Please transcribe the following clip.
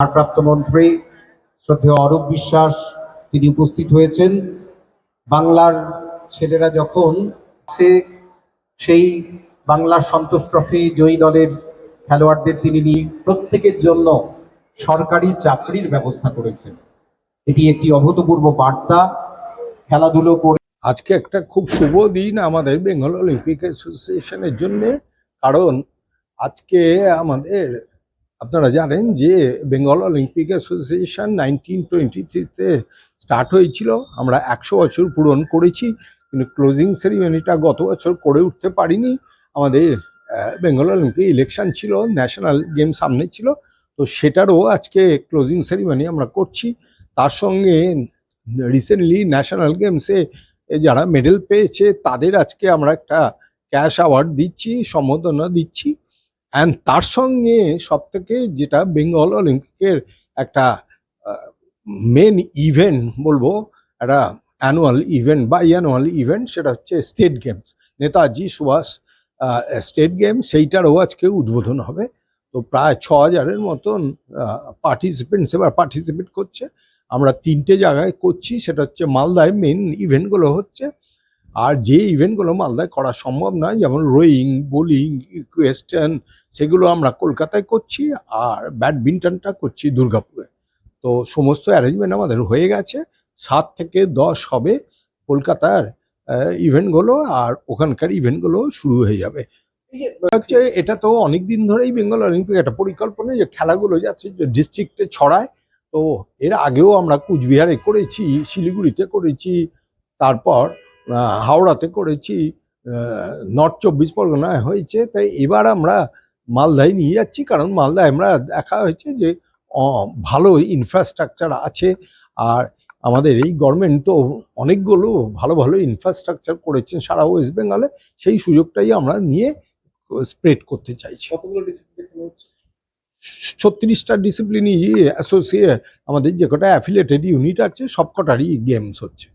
ভারপ্রাপ্ত মন্ত্রী শ্রদ্ধেয় অরূপ বিশ্বাস, তিনি উপস্থিত হয়েছেন। বাংলার ছেলেরা যখন সে সেই বাংলার সন্তোষ ট্রফি জয়ী দলের খেলোয়াড়দের তিনি নিয়ে প্রত্যেকের জন্য সরকারি চাকরির ব্যবস্থা করেছেন। এটি একটি অভূতপূর্ব বার্তা। খেলাধুলো করে আজকে একটা খুব শুভ দিন আমাদের বেঙ্গল অলিম্পিক অ্যাসোসিয়েশনের জন্য, কারণ আজকে আমাদের আপনারা জানেন যে Bengal Olympic Association nineteen twenty থ্রিতে স্টার্ট হয়েছিল। আমরা একশো বছর পূরণ করেছি, কিন্তু ক্লোজিং সেরিমনিটা গত বছর করে উঠতে পারিনি। আমাদের বেঙ্গল অলিম্পিক ইলেকশন ছিল ন্যাশনাল গেম সামনে ছিল। তো সেটারও আজকে ক্লোজিং সেরিমনি আমরা করছি। তার সঙ্গে রিসেন্টলি ন্যাশনাল গেমসে যারা মেডেল পেয়েছে, তাদের আজকে আমরা একটা ক্যাশ অ্যাওয়ার্ড দিচ্ছি, সম্বোধনা দিচ্ছি। অ্যান্ড তার সঙ্গে সব থেকে যেটা বেঙ্গল অলিম্পিকের একটা মেন ইভেন্ট বলব, একটা অ্যানুয়াল ইভেন্ট বা অ্যানুয়াল ইভেন্ট সেটা হচ্ছে state games Netaji Subhash state game সেইটারও আজকে উদ্বোধন হবে। তো প্রায় ছ হাজারের মতন পার্টিসিপেন্টস এবার পার্টিসিপেট করছে। আমরা তিনটে জায়গায় করছি, সেটা হচ্ছে মালদায় মেন ইভেন্টগুলো হচ্ছে। আর যে ইভেন্টগুলো মালদায় করা সম্ভব নয়, যেমন রোয়িং বোলিং ইকুয়েস্টার্ন সেগুলো আমরা কলকাতায় করছি আর ব্যাডমিন্টনটা করছি দুর্গাপুরে। তো সমস্ত অ্যারেঞ্জমেন্ট আমাদের হয়ে গেছে। সাত থেকে দশ হবে কলকাতার ইভেন্টগুলো আর ওখানকার ইভেন্টগুলো শুরু হয়ে যাবে। হচ্ছে এটা তো অনেক দিন ধরেই বেঙ্গল অলিম্পিক একটা পরিকল্পনা যে খেলাগুলো যাচ্ছে যে ডিস্ট্রিক্টে ছড়ায়। তো এর আগেও আমরা কুচবিহারে করেছি, শিলিগুড়িতে করেছি, তারপর হাওড়াতে করেছি নর্থ চব্বিশ পরগনায় হয়েছে তাই এবার আমরা মালদায় নিয়ে যাচ্ছি কারণ মালদায় আমরা দেখা হয়েছে যে ভালো ইনফ্রাস্ট্রাকচার আছে আর আমাদের এই গভর্নমেন্ট তো অনেকগুলো ভালো ভালো ইনফ্রাস্ট্রাকচার করেছেন সারা ওয়েস্ট বেঙ্গলে সেই সুযোগটাই আমরা নিয়ে স্প্রেড করতে চাইছি। ছত্রিশটা ডিসিপ্লিনই অ্যাসোসিয়েট আমাদের যে কটা অ্যাফিলেটেড ইউনিট আছে সব কটারই গেমস হচ্ছে।